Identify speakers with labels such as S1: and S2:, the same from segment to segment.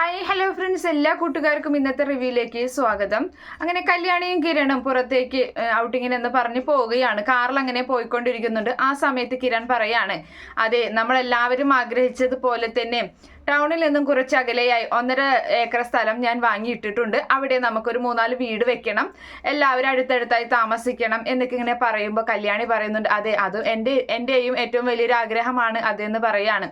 S1: Hi hello friends എല്ലാ കൂട്ടുകാർക്കും ഇന്നത്തെ റിവ്യൂയിലേക്ക് സ്വാഗതം. അങ്ങനെ കല്യാണിയും കിരണും പുറത്തേക്ക് ഔട്ടിങ്ങിന് എന്ന് പറഞ്ഞ് പോവുകയാണ്. കാറിൽ അങ്ങനെ പോയിക്കൊണ്ടിരിക്കുന്നുണ്ട്. ആ സമയത്ത് കിരൺ പറയാണ് അതെ നമ്മളെല്ലാവരും ആഗ്രഹിച്ചതുപോലെ തന്നെ ടൗണിൽ നിന്നും കുറച്ച് അകലെയായി ഒന്നര ഏക്കർ സ്ഥലം ഞാൻ വാങ്ങിയിട്ടിട്ടുണ്ട്. അവിടെ നമുക്കൊരു മൂന്നാൽ വീട് വെക്കണം. എല്ലാവരും അടുത്തടുത്തായി താമസിക്കണം എന്നൊക്കെ ഇങ്ങനെ പറയുമ്പോൾ കല്യാണി പറയുന്നുണ്ട്. അതെ അത് എന്റെ എന്റെയും ഏറ്റവും വലിയൊരു ആഗ്രഹമാണ് അതെന്ന് പറയാണ്.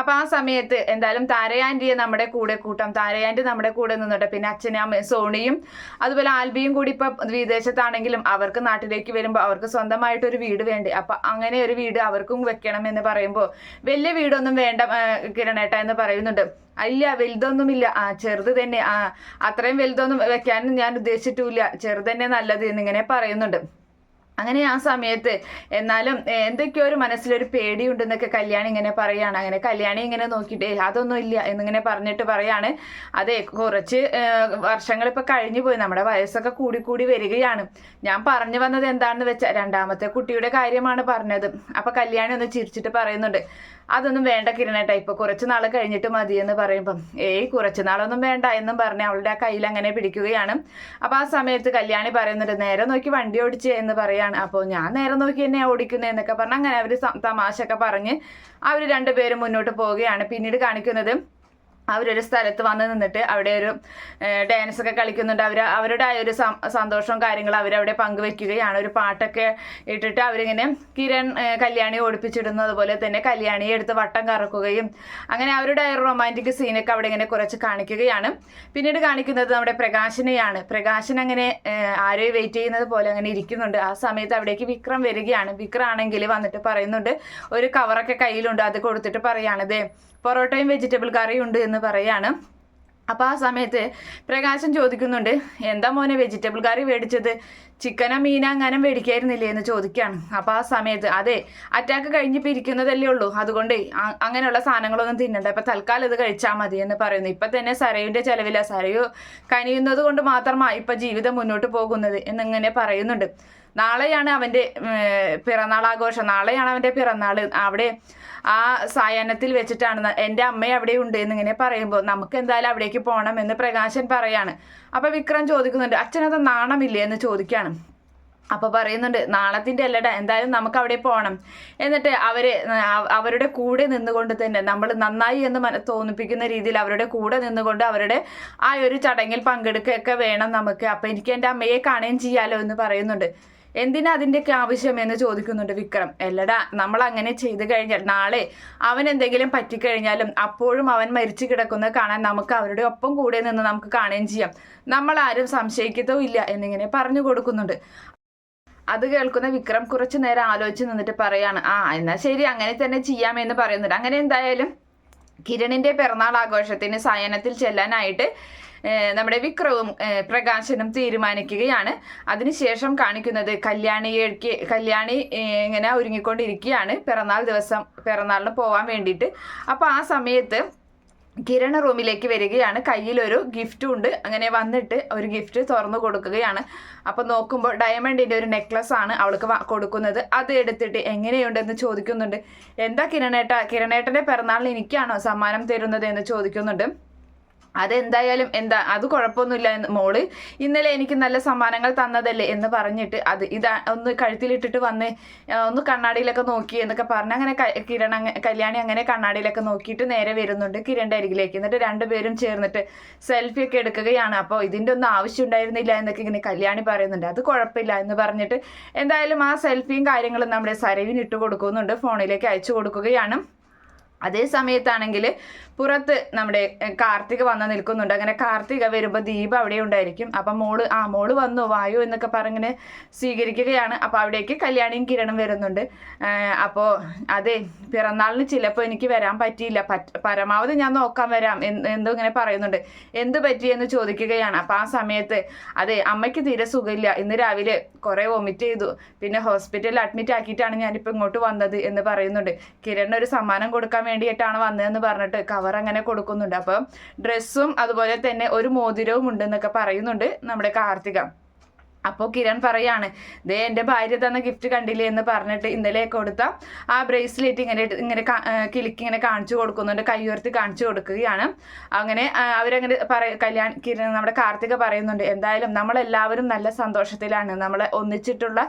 S1: അപ്പോൾ ആ സമയത്ത് എന്തായാലും താരയാന്റിയെ നമ്മുടെ കൂടെ കൂട്ടാം. താരയാന്റി നമ്മുടെ കൂടെ നിന്നോട്ടെ. പിന്നെ അച്ഛനും അമ്മയും സോണിയും അതുപോലെ ആൽബിയും കൂടി ഇപ്പം വിദേശത്താണെങ്കിലും അവർക്ക് നാട്ടിലേക്ക് വരുമ്പോൾ അവർക്ക് സ്വന്തമായിട്ടൊരു വീട് വേണ്ടേ? അപ്പം അങ്ങനെ ഒരു വീട് അവർക്കും വെക്കണം എന്ന് പറയുമ്പോൾ വലിയ വീടൊന്നും വേണ്ട കിരണേട്ട എന്ന് പറയുന്നുണ്ട്. അല്ല വലുതൊന്നുമില്ല. ആ ചെറുത് തന്നെ. ആ അത്രയും വലുതൊന്നും വെക്കാനും ഞാൻ ഉദ്ദേശിച്ചിട്ടില്ല ചെറുത് തന്നെ നല്ലത് എന്നിങ്ങനെ പറയുന്നുണ്ട്. അങ്ങനെ ആ സമയത്ത് എന്നാലും എന്തൊക്കെയോ ഒരു മനസ്സിലൊരു പേടിയുണ്ടെന്നൊക്കെ കല്യാണി ഇങ്ങനെ പറയാണ്. അങ്ങനെ കല്യാണി ഇങ്ങനെ നോക്കിയിട്ട് "ഏയ്, അതൊന്നും ഇല്ല എന്നിങ്ങനെ പറഞ്ഞിട്ട് പറയാണ്. അതെ കുറച്ച് വർഷങ്ങൾ ഇപ്പൊ കഴിഞ്ഞു പോയി. നമ്മുടെ വയസ്സൊക്കെ കൂടി കൂടി വരികയാണ്. ഞാൻ പറഞ്ഞു വന്നത് എന്താണെന്ന് വെച്ചാൽ രണ്ടാമത്തെ കുട്ടിയുടെ കാര്യമാണ് പറഞ്ഞത്. അപ്പൊ കല്യാണി ഒന്ന് ചിരിച്ചിട്ട് പറയുന്നുണ്ട്. അതൊന്നും വേണ്ട കിരണേട്ടാ ഇപ്പൊ കുറച്ച് നാൾ കഴിഞ്ഞിട്ട് മതി എന്ന് പറയുമ്പം ഏയ് കുറച്ച് നാളൊന്നും വേണ്ട എന്നും പറഞ്ഞ് അവളുടെ ആ കയ്യിൽ അങ്ങനെ പിടിക്കുകയാണ്. അപ്പൊ ആ സമയത്ത് കല്യാണി പറയുന്നുണ്ട് നേരെ നോക്കി വണ്ടി ഓടിച്ച് എന്ന് പറയാണ്. അപ്പോൾ ഞാൻ നേരെ നോക്കി എന്നെ ഓടിക്കുന്നത് എന്നൊക്കെ പറഞ്ഞ് അങ്ങനെ അവർ തമാശ ഒക്കെ പറഞ്ഞ് അവർ രണ്ടുപേരും മുന്നോട്ട് പോവുകയാണ്. പിന്നീട് കാണിക്കുന്നത് അവരൊരു സ്ഥലത്ത് വന്ന് നിന്നിട്ട് അവിടെ ഒരു ഡാൻസ് ഒക്കെ കളിക്കുന്നുണ്ട്. അവർ അവരുടെ ആ ഒരു സന്തോഷവും കാര്യങ്ങളും അവരവിടെ പങ്കുവെക്കുകയാണ്. ഒരു പാട്ടൊക്കെ ഇട്ടിട്ട് അവരിങ്ങനെ കിരൺ കല്യാണി ഓടിപ്പിച്ചിടുന്നു അതുപോലെ തന്നെ കല്യാണിയെ എടുത്ത് വട്ടം കറക്കുകയും അങ്ങനെ അവരുടെ ഒരു റൊമാന്റിക് സീനൊക്കെ അവിടെ ഇങ്ങനെ കുറച്ച് കാണിക്കുകയാണ്. പിന്നീട് കാണിക്കുന്നത് നമ്മുടെ പ്രകാശനെയാണ്. പ്രകാശൻ അങ്ങനെ ആരെയും വെയിറ്റ് ചെയ്യുന്നത് പോലെ അങ്ങനെ ഇരിക്കുന്നുണ്ട്. ആ സമയത്ത് അവിടേക്ക് വിക്രം വരികയാണ്. വിക്രം ആണെങ്കിൽ വന്നിട്ട് പറയുന്നുണ്ട് ഒരു കവറൊക്കെ കയ്യിലുണ്ട്. അത് കൊടുത്തിട്ട് ദേ പൊറോട്ടയും വെജിറ്റബിൾ കറിയും ഉണ്ട് എന്ന് പറയാണ്. അപ്പോൾ ആ സമയത്ത് പ്രകാശൻ ചോദിക്കുന്നുണ്ട് എന്താ മോനെ വെജിറ്റബിൾ കറി മേടിച്ചത് ചിക്കനോ മീനോ അങ്ങനെ മേടിക്കായിരുന്നില്ലേ എന്ന് ചോദിക്കുകയാണ് അപ്പോൾ ആ സമയത്ത് അതെ അറ്റാക്ക് കഴിഞ്ഞിപ്പോൾ ഇരിക്കുന്നതല്ലേ ഉള്ളൂ. അതുകൊണ്ട് അങ്ങനെയുള്ള സാധനങ്ങളൊന്നും തിന്നണ്ട. അപ്പം തൽക്കാലം ഇത് കഴിച്ചാൽ മതി എന്ന് പറയുന്നു. ഇപ്പം തന്നെ സരയുവിന്റെ ചിലവില്ല സരയു കനിയുന്നത് കൊണ്ട് മാത്രമാണ് ഇപ്പം ജീവിതം മുന്നോട്ട് പോകുന്നത് എന്നിങ്ങനെ പറയുന്നുണ്ട്. നാളെയാണ് അവന്റെ പിറന്നാൾ ആഘോഷം. നാളെയാണ് അവന്റെ പിറന്നാൾ. അവിടെ ആ സായാഹ്നത്തിൽ വെച്ചിട്ടാണ് എന്റെ അമ്മ അവിടെ ഉണ്ട് എന്നിങ്ങനെ പറയുമ്പോൾ നമുക്ക് എന്തായാലും അവിടേക്ക് പോകണം എന്ന് പ്രകാശൻ പറയാണ്. അപ്പോൾ വിക്രം ചോദിക്കുന്നുണ്ട് അച്ഛനത് നാണമില്ലേ? എന്ന് ചോദിക്കുകയാണ് അപ്പോൾ പറയുന്നുണ്ട് നാളത്തിന്റെ അല്ലട എന്തായാലും നമുക്ക് അവിടെ പോകണം എന്നിട്ട് അവർ അവരുടെ കൂടെ നിന്നുകൊണ്ട് തന്നെ നമ്മൾ നന്നായി എന്ന് മന തോന്നിപ്പിക്കുന്ന രീതിയിൽ അവരുടെ കൂടെ നിന്നുകൊണ്ട് അവരുടെ ആ ഒരു ചടങ്ങിൽ പങ്കെടുക്കുകയൊക്കെ വേണം നമുക്ക്. അപ്പോൾ എനിക്ക് എന്റെ അമ്മയെ കാണുകയും ചെയ്യാലോ എന്ന് പറയുന്നുണ്ട്. എന്തിനാ അതിന്റെയൊക്കെ ആവശ്യം എന്ന് ചോദിക്കുന്നുണ്ട് വിക്രം. എല്ലടാ നമ്മൾ അങ്ങനെ ചെയ്തു കഴിഞ്ഞാൽ നാളെ അവൻ എന്തെങ്കിലും പറ്റിക്കഴിഞ്ഞാലും അപ്പോഴും അവൻ മരിച്ചു കിടക്കുന്നത് കാണാൻ നമുക്ക് അവരുടെ ഒപ്പം കൂടെ നിന്ന് നമുക്ക് കാണുകയും ചെയ്യാം. നമ്മൾ ആരും സംശയിക്കത്തോ ഇല്ല എന്നിങ്ങനെ പറഞ്ഞു കൊടുക്കുന്നുണ്ട്. അത് കേൾക്കുന്ന വിക്രം കുറച്ചു നേരം ആലോചിച്ച് നിന്നിട്ട് പറയാണ് ആ എന്നാൽ ശരി അങ്ങനെ തന്നെ ചെയ്യാമെന്ന് പറയുന്നുണ്ട്. അങ്ങനെ എന്തായാലും കിരണിന്റെ പിറന്നാൾ ആഘോഷത്തിന് സയനത്തിൽ ചെല്ലാനായിട്ട് നമ്മുടെ വിക്രവും പ്രകാശനും തീരുമാനിക്കുകയാണ്. അതിനുശേഷം കാണിക്കുന്നത് കല്യാണിക്ക് കല്യാണി ഇങ്ങനെ ഒരുങ്ങിക്കൊണ്ടിരിക്കുകയാണ്. പിറന്നാൾ ദിവസം പിറന്നാളിന് പോകാൻ വേണ്ടിയിട്ട്. അപ്പോൾ ആ സമയത്ത് കിരണ റൂമിലേക്ക് വരികയാണ്. കയ്യിലൊരു ഗിഫ്റ്റും ഉണ്ട്. അങ്ങനെ വന്നിട്ട് ഒരു ഗിഫ്റ്റ് തുറന്നു കൊടുക്കുകയാണ്. അപ്പോൾ നോക്കുമ്പോൾ ഡയമണ്ടിന്റെ ഒരു നെക്ലസ് ആണ് അവൾക്ക് കൊടുക്കുന്നത്. അത് എടുത്തിട്ട് എങ്ങനെയുണ്ടെന്ന് ചോദിക്കുന്നുണ്ട്. എന്താ കിരണേട്ട? കിരണേട്ടന്റെ പിറന്നാളിന് എനിക്കാണോ സമ്മാനം തരുന്നത് എന്ന് ചോദിക്കുന്നുണ്ട്. അതെന്തായാലും എന്താ അത് കുഴപ്പമൊന്നുമില്ല എന്ന് മോൾ ഇന്നലെ എനിക്ക് നല്ല സമ്മാനങ്ങൾ തന്നതല്ലേ എന്ന് പറഞ്ഞിട്ട് അത് ഇതാ ഒന്ന് കഴുത്തിലിട്ടിട്ട് വന്ന് ഒന്ന് കണ്ണാടിയിലൊക്കെ നോക്കി എന്നൊക്കെ പറഞ്ഞ് അങ്ങനെ കിരൺ കല്യാണി അങ്ങനെ കണ്ണാടിയിലൊക്കെ നോക്കിയിട്ട് നേരെ വരുന്നുണ്ട് കിരണിന്റെ അരികിലേക്ക്. എന്നിട്ട് രണ്ടുപേരും ചേർന്നിട്ട് സെൽഫി ഒക്കെ എടുക്കുകയാണ്. അപ്പോൾ ഇതിന്റെ ഒന്നും ആവശ്യം ഉണ്ടായിരുന്നില്ല എന്നൊക്കെ ഇങ്ങനെ കല്യാണി പറയുന്നുണ്ട്. അത് കുഴപ്പമില്ല എന്ന് പറഞ്ഞിട്ട് എന്തായാലും ആ സെൽഫിയും കാര്യങ്ങളും നമ്മുടെ സരവിന് ഇട്ട് കൊടുക്കുന്നുണ്ട് ഫോണിലേക്ക് അയച്ചു കൊടുക്കുകയാണ്. അതേ സമയത്താണെങ്കിൽ പുറത്ത് നമ്മുടെ കാർത്തിക വന്ന് നിൽക്കുന്നുണ്ട്. അങ്ങനെ കാർത്തിക വരുമ്പോൾ ദീപ അവിടെ ഉണ്ടായിരിക്കും. അപ്പം മോൾ ആ മോൾ വന്നു വായു എന്നൊക്കെ പറഞ്ഞിങ്ങനെ സ്വീകരിക്കുകയാണ്. അപ്പോൾ അവിടേക്ക് കല്യാണിയും കിരണും വരുന്നുണ്ട്. അപ്പോൾ അതെ പിറന്നാളിന് ചിലപ്പോൾ എനിക്ക് വരാൻ പറ്റിയില്ല. പറ്റ പരമാവധി ഞാൻ നോക്കാൻ വരാം എന്തോ ഇങ്ങനെ പറയുന്നുണ്ട്. എന്ത് പറ്റിയെന്ന് ചോദിക്കുകയാണ്. അപ്പോൾ ആ സമയത്ത് അതെ അമ്മയ്ക്ക് തീരെ സുഖമില്ല. ഇന്ന് രാവിലെ കുറേ വൊമിറ്റ് ചെയ്തു. പിന്നെ ഹോസ്പിറ്റലിൽ അഡ്മിറ്റ് ആക്കിയിട്ടാണ് ഞാനിപ്പോൾ ഇങ്ങോട്ട് വന്നത് എന്ന് പറയുന്നുണ്ട്. കിരണിന് ഒരു സമ്മാനം കൊടുക്കാൻ വേണ്ടിയിട്ടാണ് വന്നതെന്ന് പറഞ്ഞിട്ട് കവർ അങ്ങനെ കൊടുക്കുന്നുണ്ട്. അപ്പം ഡ്രസ്സും അതുപോലെ തന്നെ ഒരു മോതിരവും ഉണ്ടെന്നൊക്കെ പറയുന്നുണ്ട് നമ്മുടെ കാർത്തിക. അപ്പോൾ കിരൺ പറയാണ് ദേ എന്റെ ഭാര്യ തന്ന ഗിഫ്റ്റ് കണ്ടില്ലേ? എന്ന് പറഞ്ഞിട്ട് ഇന്നലെ കൊടുത്ത ആ ബ്രേസ്ലെറ്റ് ഇങ്ങനെ ഇങ്ങനെ കിളിക്ക് ഇങ്ങനെ കാണിച്ചു കൊടുക്കുന്നുണ്ട് കൈ ഉയർത്തി കാണിച്ചു കൊടുക്കുകയാണ്. അങ്ങനെ അവരങ്ങനെ പറ കല്യാൺ കിരൺ നമ്മുടെ കാർത്തിക പറയുന്നുണ്ട് എന്തായാലും നമ്മളെല്ലാവരും നല്ല സന്തോഷത്തിലാണ്. നമ്മളെ ഒന്നിച്ചിട്ടുള്ള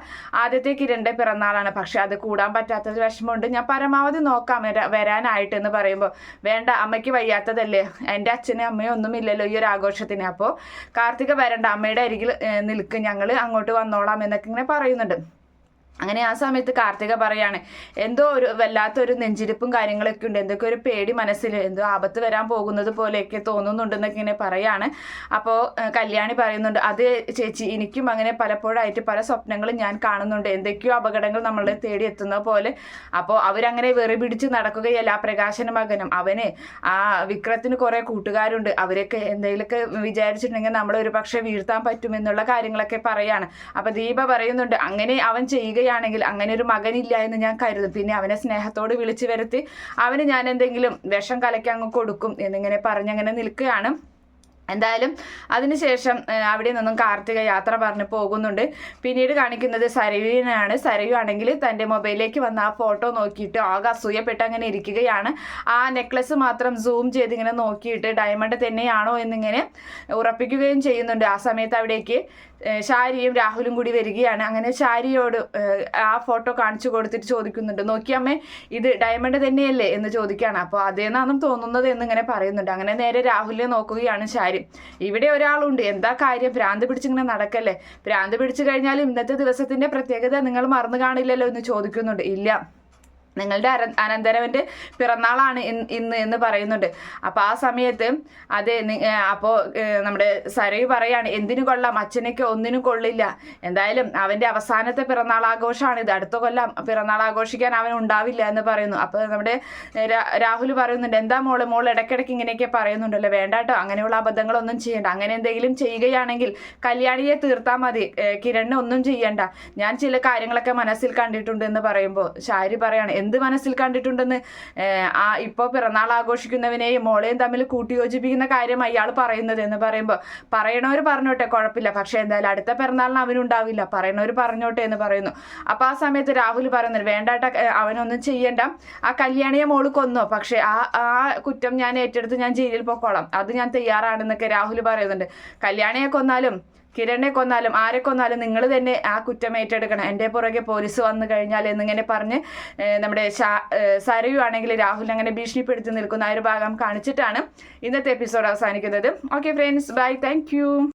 S1: ആദ്യത്തെ കിരണിന്റെ പിറന്നാളാണ്. പക്ഷെ അത് കൂടാൻ പറ്റാത്തത് വിഷമമുണ്ട്. ഞാൻ പരമാവധി നോക്കാം വരാനായിട്ട് എന്ന് പറയുമ്പോൾ വേണ്ട അമ്മയ്ക്ക് വയ്യാത്തതല്ലേ? എന്റെ അച്ഛനും അമ്മയും ഒന്നുമില്ലല്ലോ ഈ ഒരു ആഘോഷത്തിന്. അപ്പോൾ കാർത്തിക വരണ്ട അമ്മയുടെ അരികിൽ നിൽക്ക്. ഞങ്ങൾ അങ്ങോട്ട് വന്നോളാം എന്നൊക്കെ ഇങ്ങനെ പറയുന്നുണ്ട്. അങ്ങനെ ആ സമയത്ത് കാർത്തിക പറയാണ് എന്തോ ഒരു വല്ലാത്തൊരു നെഞ്ചിരിപ്പും കാര്യങ്ങളൊക്കെ ഉണ്ട്. എന്തൊക്കെ ഒരു പേടി മനസ്സിൽ എന്തോ ആപത്ത് വരാൻ പോകുന്നത് പോലെയൊക്കെ തോന്നുന്നുണ്ടെന്നൊക്കെ ഇങ്ങനെ പറയാണ്. അപ്പോൾ കല്യാണി പറയുന്നുണ്ട് അത് ചേച്ചി എനിക്കും അങ്ങനെ പലപ്പോഴായിട്ട് പല സ്വപ്നങ്ങളും ഞാൻ കാണുന്നുണ്ട്. എന്തൊക്കെയോ അപകടങ്ങൾ നമ്മളെ തേടി എത്തുന്ന പോലെ. അപ്പോൾ അവരങ്ങനെ വെറി പിടിച്ച് നടക്കുകയല്ല പ്രകാശന മകനും അവന് ആ വിക്രത്തിന് കുറേ കൂട്ടുകാരുണ്ട്. അവരൊക്കെ എന്തെങ്കിലുമൊക്കെ വിചാരിച്ചിട്ടുണ്ടെങ്കിൽ നമ്മൾ ഒരു പക്ഷേ വീഴ്ത്താൻ പറ്റുമെന്നുള്ള കാര്യങ്ങളൊക്കെ പറയാണ്. അപ്പോൾ ദീപ പറയുന്നുണ്ട് അങ്ങനെ അവൻ ചെയ്യുകയാണെങ്കിൽ അങ്ങനെ ഒരു മകനില്ല എന്ന് ഞാൻ കരുതും. പിന്നെ അവനെ സ്നേഹത്തോട് വിളിച്ചു വരുത്തി അവന് ഞാൻ എന്തെങ്കിലും വിഷം കലയ്ക്കാൻ കൊടുക്കും എന്നിങ്ങനെ പറഞ്ഞങ്ങനെ നിൽക്കുകയാണ്. എന്തായാലും അതിനുശേഷം അവിടെ നിന്നും കാർത്തിക യാത്ര പറഞ്ഞ് പോകുന്നുണ്ട്. പിന്നീട് കാണിക്കുന്നത് സരയുവിനാണ്. സരയു ആണെങ്കിൽ തന്റെ മൊബൈലിലേക്ക് വന്ന ആ ഫോട്ടോ നോക്കിയിട്ട് ആകെ അസൂയപ്പെട്ട് അങ്ങനെ ഇരിക്കുകയാണ്. ആ നെക്ലസ് മാത്രം സൂം ചെയ്ത് ഇങ്ങനെ നോക്കിയിട്ട് ഡയമണ്ട് തന്നെയാണോ എന്നിങ്ങനെ ഉറപ്പിക്കുകയും ചെയ്യുന്നുണ്ട് ആ സമയത്ത് അവിടേക്ക്. ഷാരിയും രാഹുലും കൂടി വരികയാണ്. അങ്ങനെ ഷാരിയോട് ആ ഫോട്ടോ കാണിച്ചു കൊടുത്തിട്ട് ചോദിക്കുന്നുണ്ട്. നോക്കിയമ്മേ ഇത് ഡയമണ്ട് തന്നെയല്ലേ? എന്ന് ചോദിക്കുകയാണ്. അപ്പോൾ അതേന്നാണെന്നും തോന്നുന്നത് എന്നിങ്ങനെ പറയുന്നുണ്ട്. അങ്ങനെ നേരെ രാഹുലിനെ നോക്കുകയാണ് ഷാരി ഇവിടെ ഒരാളുണ്ട്. എന്താ കാര്യം? ഭ്രാന്ത് പിടിച്ചിങ്ങനെ നടക്കല്ലേ? ഭ്രാന്ത് പിടിച്ചു കഴിഞ്ഞാൽ ഇന്നത്തെ ദിവസത്തിന്റെ പ്രത്യേകത നിങ്ങൾ മറന്നു കാണില്ലല്ലോ? എന്ന് ചോദിക്കുന്നുണ്ട്. ഇല്ല. നിങ്ങളുടെ അര അനന്തരവന്റെ പിറന്നാളാണ് ഇന്ന് എന്ന് പറയുന്നുണ്ട്. അപ്പോൾ ആ സമയത്ത് അതെ അപ്പോൾ നമ്മുടെ സരയു പറയാണ് എന്തിനു കൊള്ളാം? അച്ഛനൊക്കെ ഒന്നിനും കൊള്ളില്ല. എന്തായാലും അവന്റെ അവസാനത്തെ പിറന്നാൾ ആഘോഷമാണ് ഇത്. അടുത്ത കൊല്ലം പിറന്നാൾ ആഘോഷിക്കാൻ അവൻ ഉണ്ടാവില്ല എന്ന് പറയുന്നു. അപ്പോൾ നമ്മുടെ രാഹുൽ പറയുന്നുണ്ട് എന്താ മോൾ? മോൾ ഇടയ്ക്കിടയ്ക്ക് ഇങ്ങനെയൊക്കെ പറയുന്നുണ്ടല്ലോ. വേണ്ട കേട്ടോ അങ്ങനെയുള്ള അബദ്ധങ്ങളൊന്നും ചെയ്യണ്ട. അങ്ങനെ എന്തെങ്കിലും ചെയ്യുകയാണെങ്കിൽ കല്യാണിയെ തീർത്താൽ മതി. കിരണ് ഒന്നും ചെയ്യണ്ട. ഞാൻ ചില കാര്യങ്ങളൊക്കെ മനസ്സിൽ കണ്ടിട്ടുണ്ട് എന്ന് പറയുമ്പോൾ ഷാരി പറയാണ് എന്ത് മനസ്സിൽ കണ്ടിട്ടുണ്ടെന്ന്? ആ ഇപ്പോൾ പിറന്നാൾ ആഘോഷിക്കുന്നവനെയും മോളെയും തമ്മിൽ കൂട്ടിയോജിപ്പിക്കുന്ന കാര്യം അയാൾ പറയുന്നത് എന്ന് പറയുമ്പോൾ പറയണവർ പറഞ്ഞോട്ടെ കുഴപ്പമില്ല. പക്ഷേ എന്തായാലും അടുത്ത പിറന്നാളിന് അവനുണ്ടാവില്ല. പറയണവർ പറഞ്ഞോട്ടെ എന്ന് പറയുന്നു. അപ്പോൾ ആ സമയത്ത് രാഹുൽ പറയുന്നത് വേണ്ടാട്ട അവനൊന്നും ചെയ്യണ്ട. ആ കല്യാണിയെ മോൾ കൊന്നോ. പക്ഷേ ആ ആ കുറ്റം ഞാൻ ഏറ്റെടുത്ത് ഞാൻ ജയിലിൽ പൊക്കോളാം. അത് ഞാൻ തയ്യാറാണെന്നൊക്കെ രാഹുൽ പറയുന്നുണ്ട്. കല്യാണിയെ കൊന്നാലും കിരണിനെ കൊന്നാലും ആരെ കൊന്നാലും നിങ്ങൾ തന്നെ ആ കുറ്റം ഏറ്റെടുക്കണം. എന്റെ പുറകെ പോലീസ് വന്നു കഴിഞ്ഞാൽ എന്നിങ്ങനെ പറഞ്ഞ് നമ്മുടെ സരയു ആണെങ്കിൽ രാഹുൽ അങ്ങനെ ഭീഷണിപ്പെടുത്തി നിൽക്കുന്ന ആ ഒരു ഭാഗം കാണിച്ചിട്ടാണ് ഇന്നത്തെ എപ്പിസോഡ് അവസാനിക്കുന്നത്. Okay friends bye thank